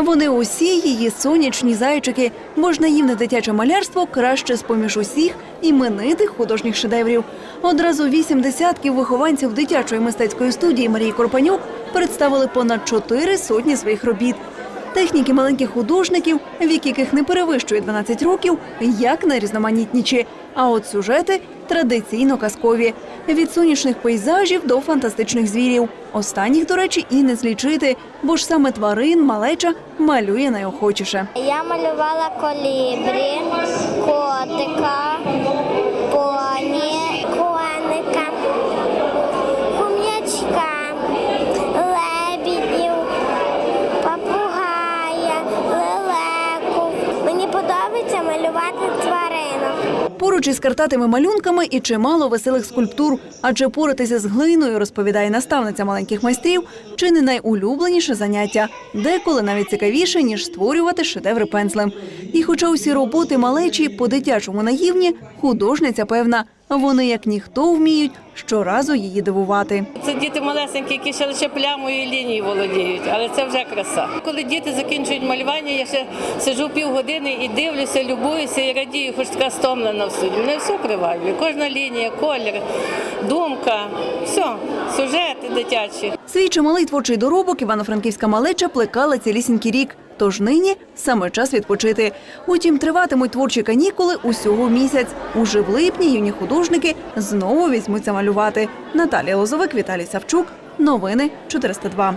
Вони усі її сонячні зайчики, Можна їм на дитяче малярство краще з поміж усіх іменитих художніх шедеврів. Одразу вісім десятків вихованців дитячої мистецької студії Марії Корпанюк представили понад чотири сотні своїх робіт. Техніки маленьких художників, вік яких не перевищує 12 років, як найрізноманітніші. А от сюжети традиційно казкові від сонячних пейзажів до фантастичних звірів. Останніх, до речі, і не злічити, бо ж саме тварин малеча малює найохочіше. Я малювала колібрі, котика, малювати тваринок. Поруч із картатими малюнками і чимало веселих скульптур. Адже поратися з глиною, розповідає наставниця маленьких майстрів, чи не найулюбленіше заняття, деколи навіть цікавіше, ніж створювати шедеври пензлем. І хоча усі роботи малечі по-дитячому наївні, художниця певна, вони як ніхто вміють щоразу її дивувати. Це діти малесенькі, які ще лише плямою і лінією володіють, але це вже краса. Коли діти закінчують малювання, я ще сиджу півгодини і дивлюся, любуюся і радію, хоч така стомлена в суді. Мене все приваблює. Кожна лінія, колір, думка, все, сюжети дитячі. Свій чималий творчий доробок івано-франківська малеча плекала цілісінький рік. Тож нині саме час відпочити. Утім, триватимуть творчі канікули усього місяць. Уже в липні юні художники знову візьмуться малювати. Наталія Лозовик, Віталій Савчук. Новини 402.